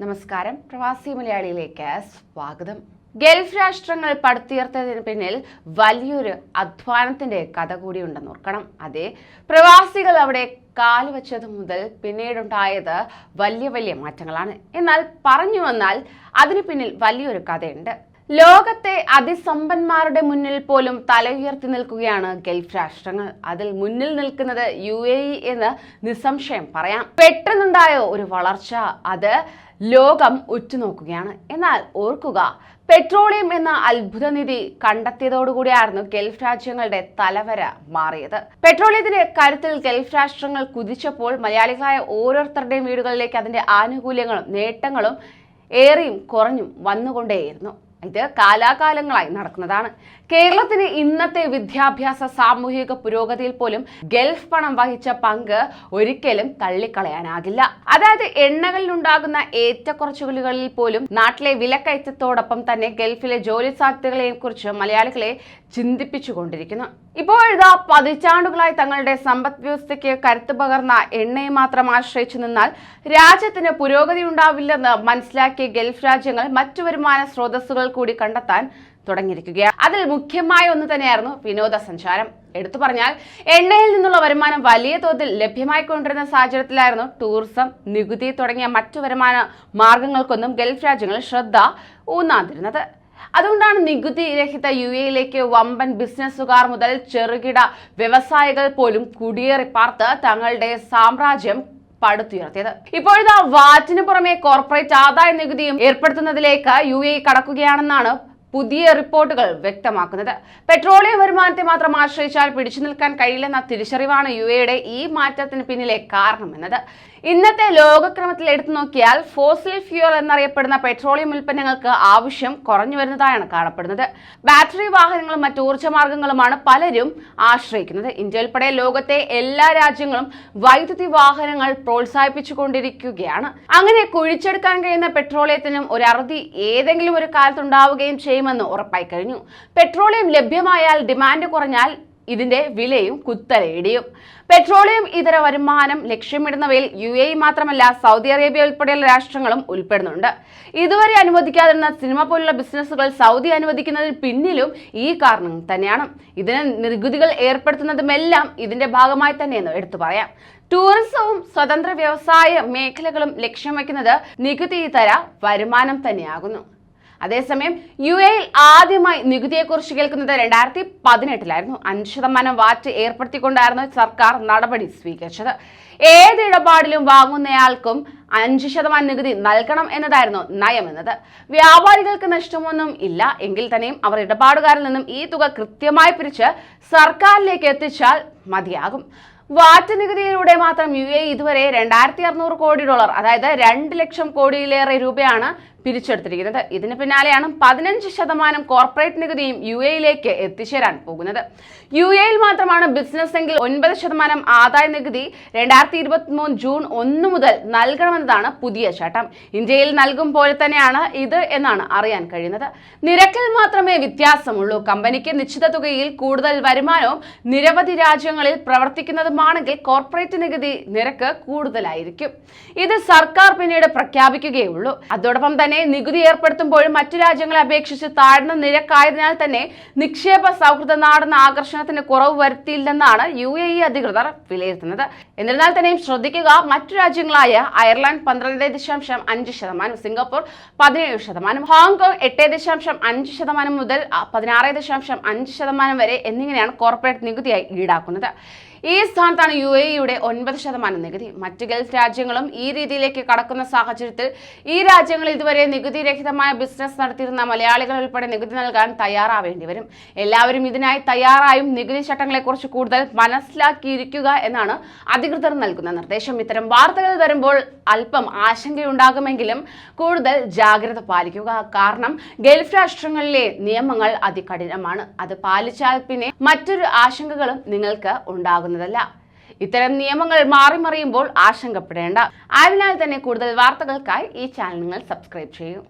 നമസ്കാരം. പ്രവാസി മലയാളിയിലേക്ക് സ്വാഗതം. ഗൾഫ് രാഷ്ട്രങ്ങൾ പടുത്തുയർത്തതിന് പിന്നിൽ വലിയൊരു അധ്വാനത്തിന്റെ കഥ കൂടി ഉണ്ടെന്ന് ഓർക്കണം. അതെ പ്രവാസികൾ അവിടെ കാലുവച്ചത് മുതൽ പിന്നീടുണ്ടായത് വലിയ വലിയ മാറ്റങ്ങളാണ്. എന്നാൽ പറഞ്ഞു വന്നാൽ അതിന് പിന്നിൽ വലിയൊരു കഥയുണ്ട്. ലോകത്തെ അതിസമ്പന്മാരുടെ മുന്നിൽ പോലും തലയുയർത്തി നിൽക്കുകയാണ് ഗൾഫ് രാഷ്ട്രങ്ങൾ. അതിൽ മുന്നിൽ നിൽക്കുന്നത് യു എ ഇ എന്ന് നിസ്സംശയം പറയാം. പെട്ടെന്നുണ്ടായ ഒരു വളർച്ച അത് ലോകം ഉറ്റുനോക്കുകയാണ്. എന്നാൽ ഓർക്കുക പെട്രോളിയം എന്ന അത്ഭുത നിധി കണ്ടെത്തിയതോടുകൂടിയായിരുന്നു ഗൾഫ് രാജ്യങ്ങളുടെ തലവര മാറിയത്. പെട്രോളിയത്തിന്റെ കരുത്തിൽ ഗൾഫ് രാഷ്ട്രങ്ങൾ കുതിച്ചപ്പോൾ മലയാളികളായ ഓരോരുത്തരുടെയും വീടുകളിലേക്ക് അതിന്റെ ആനുകൂല്യങ്ങളും നേട്ടങ്ങളും ഏറിയും കുറഞ്ഞും വന്നുകൊണ്ടേയിരുന്നു. ഇത് കാലാകാലങ്ങളായി നടക്കുന്നതാണ്. കേരളത്തിന് ഇന്നത്തെ വിദ്യാഭ്യാസ സാമൂഹിക പുരോഗതിയിൽ പോലും ഗൾഫ് പണം വഹിച്ച പങ്ക് ഒരിക്കലും തള്ളിക്കളയാനാകില്ല. അതായത് എണ്ണകളിൽ ഉണ്ടാകുന്ന ഏറ്റക്കുറച്ചുകളിൽ പോലും നാട്ടിലെ വിലക്കയറ്റത്തോടൊപ്പം തന്നെ ഗൾഫിലെ ജോലി സാധ്യതകളെ കുറിച്ച് മലയാളികളെ ചിന്തിപ്പിച്ചുകൊണ്ടിരിക്കുന്നു. ഇപ്പോൾ ഇതാ പതിറ്റാണ്ടുകളായി തങ്ങളുടെ സമ്പദ് വ്യവസ്ഥയ്ക്ക് കരുത്ത് പകർന്ന എണ്ണയെ മാത്രം ആശ്രയിച്ചു നിന്നാൽ രാജ്യത്തിന് പുരോഗതി ഉണ്ടാവില്ലെന്ന് മനസ്സിലാക്കിയ ഗൾഫ് രാജ്യങ്ങൾ മറ്റു വരുമാന സ്രോതസ്സുകൾ കൂടി കണ്ടെത്താൻ തുടങ്ങിയിരിക്കുകയാണ്. അതിൽ മുഖ്യമായ ഒന്ന് തന്നെയായിരുന്നു വിനോദസഞ്ചാരം. എടുത്തു പറഞ്ഞാൽ എണ്ണയിൽ നിന്നുള്ള വരുമാനം വലിയ തോതിൽ ലഭ്യമായിക്കൊണ്ടിരുന്ന സാഹചര്യത്തിലായിരുന്നു ടൂറിസം നികുതി തുടങ്ങിയ മറ്റു വരുമാന മാർഗങ്ങൾക്കൊന്നും ഗൾഫ് രാജ്യങ്ങളിൽ ശ്രദ്ധ ഊന്നാതിരുന്നത്. അതുകൊണ്ടാണ് നികുതി രഹിത യു എയിലേക്ക് വമ്പൻ ബിസിനസ്സുകാർ മുതൽ ചെറുകിട വ്യവസായികൾ പോലും കുടിയേറി പാർത്ത് തങ്ങളുടെ സാമ്രാജ്യം പടുത്തുയർത്തിയത്. ഇപ്പോഴിതാ വാറ്റിന് പുറമെ കോർപ്പറേറ്റ് ആദായ നികുതിയും ഏർപ്പെടുത്തുന്നതിലേക്ക് യു എ കടക്കുകയാണെന്നാണ് പുതിയ റിപ്പോർട്ടുകൾ വ്യക്തമാക്കുന്നത്. പെട്രോളിയം വരുമാനത്തെ മാത്രം ആശ്രയിച്ചാൽ പിടിച്ചു നിൽക്കാൻ കഴിയില്ലെന്ന തിരിച്ചറിവാണ് യു എയുടെ ഈ മാറ്റത്തിന് പിന്നിലെ കാരണമെന്നത്. ഇന്നത്തെ ലോകക്രമത്തിൽ എടുത്തു നോക്കിയാൽ ഫോസിൽ ഫ്യൂൽ എന്നറിയപ്പെടുന്ന പെട്രോളിയം ഉൽപ്പന്നങ്ങൾക്ക് ആവശ്യം കുറഞ്ഞു വരുന്നതായാണ് കാണപ്പെടുന്നത്. ബാറ്ററി വാഹനങ്ങളും മറ്റ് ഊർജ മാർഗങ്ങളുമാണ് പലരും ആശ്രയിക്കുന്നത്. ഇന്ത്യ ഉൾപ്പെടെ ലോകത്തെ എല്ലാ രാജ്യങ്ങളും വൈദ്യുതി വാഹനങ്ങൾ പ്രോത്സാഹിപ്പിച്ചുകൊണ്ടിരിക്കുകയാണ്. അങ്ങനെ കുഴിച്ചെടുക്കാൻ കഴിയുന്ന പെട്രോളിയത്തിനും ഒരു അറുതി ഏതെങ്കിലും ഒരു കാലത്തുണ്ടാവുകയും ചെയ്യുമെന്ന് ഉറപ്പായി കഴിഞ്ഞു. പെട്രോളിയം ലഭ്യമായാൽ ഡിമാൻഡ് കുറഞ്ഞാൽ ഇതിന്റെ വിലയും കുത്തലയിടിയും പെട്രോളിയം ഇതര വരുമാനം ലക്ഷ്യമിടുന്നവയിൽ യു എ മാത്രമല്ല സൗദി അറേബ്യ ഉൾപ്പെടെയുള്ള രാഷ്ട്രങ്ങളും ഉൾപ്പെടുന്നുണ്ട്. ഇതുവരെ അനുവദിക്കാതിരുന്ന സിനിമ പോലുള്ള ബിസിനസ്സുകൾ സൗദി അനുവദിക്കുന്നതിന് പിന്നിലും ഈ കാരണം തന്നെയാണ്. ഇതിന് നികുതികൾ ഏർപ്പെടുത്തുന്നതുമെല്ലാം ഇതിന്റെ ഭാഗമായി തന്നെയെന്ന് എടുത്തു പറയാം. ടൂറിസവും സ്വതന്ത്ര വ്യവസായ മേഖലകളും ലക്ഷ്യം വയ്ക്കുന്നത് നികുതി ഇതര വരുമാനം തന്നെയാകുന്നു. അതേസമയം യു എയിൽ ആദ്യമായി നികുതിയെക്കുറിച്ച് കേൾക്കുന്നത് രണ്ടായിരത്തി പതിനെട്ടിലായിരുന്നു അഞ്ച് ശതമാനം വാറ്റ് ഏർപ്പെടുത്തിക്കൊണ്ടായിരുന്നു സർക്കാർ നടപടി സ്വീകരിച്ചത്. ഏത് ഇടപാടിലും വാങ്ങുന്നയാൾക്കും അഞ്ച് ശതമാനം നികുതി നൽകണം എന്നതായിരുന്നു നയമെന്നത്. വ്യാപാരികൾക്ക് നഷ്ടമൊന്നും ഇല്ല. എങ്കിൽ തന്നെയും അവർ ഇടപാടുകാരിൽ നിന്നും ഈ തുക കൃത്യമായി പിരിച്ച് സർക്കാരിലേക്ക് എത്തിച്ചാൽ മതിയാകും. വാറ്റ് നികുതിയിലൂടെ മാത്രം യു എ ഇതുവരെ രണ്ടായിരത്തി അറുന്നൂറ് കോടി ഡോളർ അതായത് രണ്ട് ലക്ഷം കോടിയിലേറെ രൂപയാണ് പിരിച്ചെടുത്തിരിക്കുന്നത്. ഇതിന് പിന്നാലെയാണ് പതിനഞ്ച് ശതമാനം കോർപ്പറേറ്റ് നികുതിയും യു എയിലേക്ക് എത്തിച്ചേരാൻ പോകുന്നത്. യു എയിൽ മാത്രമാണ് ബിസിനസ് എങ്കിൽ ഒൻപത് ശതമാനം ആദായ നികുതി രണ്ടായിരത്തി ഇരുപത്തി മൂന്ന് ജൂൺ ഒന്ന് മുതൽ നൽകണമെന്നതാണ് പുതിയ ചട്ടം. ഇന്ത്യയിൽ നൽകും പോലെ തന്നെയാണ് ഇത് എന്നാണ് അറിയാൻ കഴിയുന്നത്. നിരക്കിൽ മാത്രമേ വ്യത്യാസമുള്ളൂ. കമ്പനിക്ക് നിശ്ചിത തുകയിൽ കൂടുതൽ വരുമാനവും നിരവധി രാജ്യങ്ങളിൽ പ്രവർത്തിക്കുന്നതുമാണെങ്കിൽ കോർപ്പറേറ്റ് നികുതി നിരക്ക് കൂടുതലായിരിക്കും. ഇത് സർക്കാർ പിന്നീട് പ്രഖ്യാപിക്കുകയുള്ളൂ അതോടൊപ്പം തന്നെ നികുതി ഏർപ്പെടുത്തുമ്പോഴും മറ്റു രാജ്യങ്ങളെ അപേക്ഷിച്ച് താഴ്ന്ന നിരക്കായതിനാൽ തന്നെ നിക്ഷേപ സൗഹൃദ നാടെന്ന ആകർഷണത്തിന് കുറവ് വരുത്തിയില്ലെന്നാണ് യു എ ഇ അധികൃതർ വിലയിരുത്തുന്നത്. എന്നിരുന്നാൽ തന്നെയും ശ്രദ്ധിക്കുക മറ്റു രാജ്യങ്ങളായ അയർലൻഡ് പന്ത്രണ്ട് ദശാംശം അഞ്ച് ശതമാനം സിംഗപ്പൂർ പതിനേഴ് ശതമാനം ഹോങ്കോങ് എട്ട് ദശാംശം അഞ്ച് ശതമാനം മുതൽ പതിനാറ് ദശാംശം അഞ്ച് ശതമാനം വരെ എന്നിങ്ങനെയാണ് കോർപ്പറേറ്റ് നികുതിയായി ഈടാക്കുന്നത്. ഈ സ്ഥാനത്താണ് യു എ ഇയുടെ ഒൻപത് ശതമാനം നികുതി. മറ്റ് ഗൾഫ് രാജ്യങ്ങളും ഈ രീതിയിലേക്ക് കടക്കുന്ന സാഹചര്യത്തിൽ ഈ രാജ്യങ്ങൾ ഇതുവരെ നികുതി രഹിതമായ ബിസിനസ് നടത്തിയിരുന്ന മലയാളികൾ ഉൾപ്പെടെ നികുതി നൽകാൻ തയ്യാറാവേണ്ടി വരും എല്ലാവരും ഇതിനായി തയ്യാറായും നികുതി ചട്ടങ്ങളെക്കുറിച്ച് കൂടുതൽ മനസ്സിലാക്കിയിരിക്കുക എന്നാണ് അധികൃതർ നൽകുന്ന നിർദ്ദേശം. ഇത്തരം വാർത്തകൾ വരുമ്പോൾ അല്പം ആശങ്കയുണ്ടാകുമെങ്കിലും കൂടുതൽ ജാഗ്രത പാലിക്കുക. കാരണം ഗൾഫ് രാഷ്ട്രങ്ങളിലെ നിയമങ്ങൾ അതികഠിനമാണ്. അത് പാലിച്ചാൽ പിന്നെ മറ്റൊരു ആശങ്കകളും നിങ്ങൾക്ക് ഉണ്ടാകുന്നതല്ല. ഇത്തരം നിയമങ്ങൾ മാറിമറിയുമ്പോൾ ആശങ്കപ്പെടേണ്ട. അതിനാൽ തന്നെ കൂടുതൽ വാർത്തകൾക്കായി ഈ ചാനൽ നിങ്ങൾ സബ്സ്ക്രൈബ് ചെയ്യൂ.